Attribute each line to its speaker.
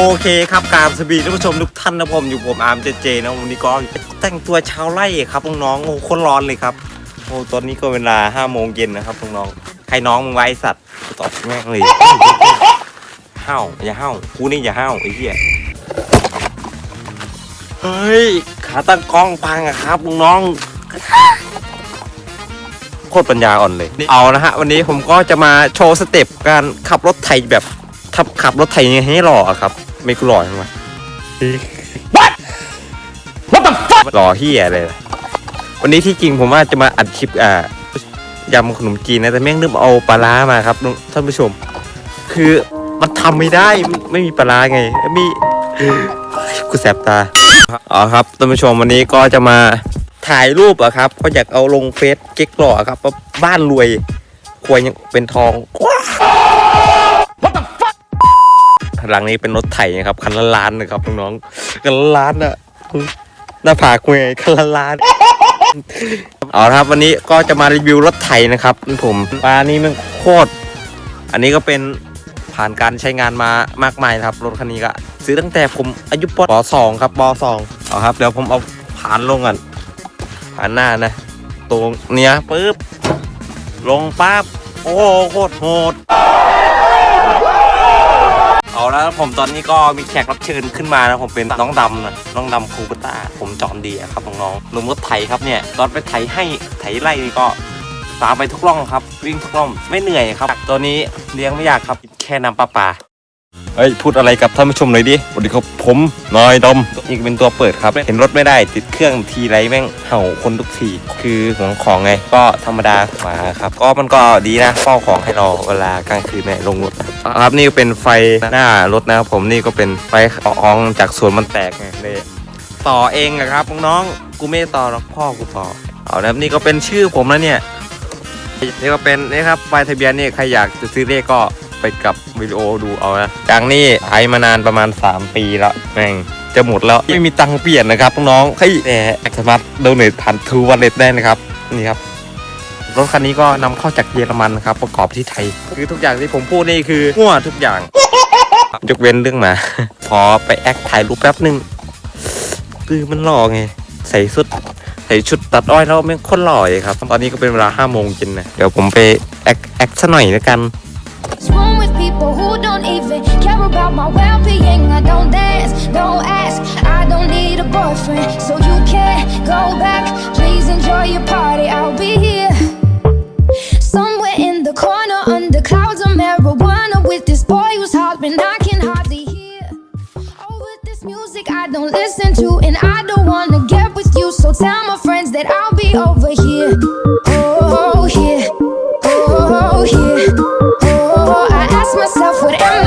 Speaker 1: โอเคครับกรารสบีท่านผู้ชมทุกท่านนะผมอยู่ผมอาร์มเจเจนะวันนี้ก็แต่งตัวชาวไร่ครับน้องๆโอ้คตรร้อนเลยครับโอ้ตอนนี้ก็เวลาห้าโมงเย็นนะครับน้องๆใครน้องมึงไว้สัตว์ตอบแม่งเลยห้าวอย่าห้าวกูนี่อย่าห้าวไอ้เหี้ยเฮ้ยขาตั้งกล้องพังอะครับน้องโคตรปัญญาอ่อนเลย เอานะฮะ วันนี้ผมก็จะมาโชว์สเต็ปการขับรถไถแบบขับขับรถไถยังไงให้หล่อครับ ไม่กูหล่อใช่ไหม What What the fuck หล่อเฮียเลย วันนี้ที่จริงผมว่าจะมาอัดคลิปอ่ายำขนมจีนนะแต่แม่งลืมเอาปลาร้ามาครับท่านผู้ชม คือมันทำไม่ได้ไม่มีปลาร้าไงมีกูแสบตาอ๋อครับท่านผู้ชมวันนี้ก็จะมาถ่ายรูปอะครับ ก็อยากเอาลงเฟซเก๊กหล่อครับว่าบ้านรวย ควรยังเป็นทอง หลังนี้เป็นรถไถนะครับคันละล้านนะครับน้องๆคันละล้านอะหน้าผากเงยคันละล้านเอาครับวันนี้ก็จะมารีวิวรถไถนะครับผมปลานี้มันโคตรอันนี้ก็เป็นผ่านการใช้งานมามากมายครับรถคันนี้ก็ซื้อตั้งแต่ผมอายุปสองครับปสองเอาครับเดี๋ยวผมเอาผ่านลงก่อนผ่านหน้านะตรงเนี้ยปึ๊บลงปั๊บโอ้โคตรโหด แล้วผมตอนนี้ก็มีแขกรับเชิญขึ้นมานะผมเป็นน้องดำนะน้องดำคูปต้า ผมจอมดีครับน้องๆลุงรถไถครับเนี่ยตอนไปไถให้ไถไร่นี่ก็ตามไปทุกร่องครับ วิ่งทุกร่องไม่เหนื่อยครับ ตัวนี้เลี้ยงไม่ยากครับแค่น้ำปลาปลา เฮ้ยพูดอะไรกับท่านผู้ชมหน่อยดิสวัสดีครับผมนายดำนี่เป็นตัวเปิดครับ เห็นรถไม่ได้ติดเครื่องทีไรแม่งเห่าคนทุกที คือห่วงของไง ก็ธรรมดามาครับ ก็มันก็ดีนะเฝ้าของให้เราเวลากลางคืนเนี่ยลงรถครับนี่ก็เป็นไฟหน้ารถนะครับผมนี่ก็เป็นไฟอองจากสวนมันแตกไงเลยต่อเองอะครับน้องๆกูไม่ได้ต่อหรอกพ่อกูต่อเอานะครับนี่ก็เป็นชื่อผมแล้วเนี่ยนี่ก็เป็นนี่ครับใบทะเบียนนี่ใครอยากจะซื้อเลขก็ ไปกับวิดีโอดูเอานะจากนี่ใช้มานานประมาณ 3 ปีแล้วแม่งจะหมดแล้วไม่มีตังค์เปลี่ยนนะครับน้องๆเฮ้ยแต่สามารถโดเนทผ่านทูวันเลตได้นะครับนี่ครับรถคันนี้ก็นำเข้าจากเยอรมันครับประกอบที่ไทย คือทุกอย่างที่ผมพูดนี่คือมั่วทุกอย่างยกเว้นเรื่องหมาพอไปแอคถ่ายรูปแป๊บหนึ่งคือมันหล่อไงใส่สุดใส่ชุดตัดอ้อยแล้วแม่งโคนหล่อเลยครับ ตอนนี้ก็เป็นเวลาห้าโมงเย็นนะเดี๋ยวผมไปแอคแอคซะหน่อยแล้วกัน
Speaker 2: Room with people who don't even care about my well-being. I don't dance, don't ask. I don't need a boyfriend, so you can't go back. Please enjoy your party. I'll be here somewhere in the corner under clouds of marijuana with this boy who's hollering. I can hardly hear. Oh, with this music I don't listen to, and I don't wanna get with you. So tell my friends that I'll be over here. myself with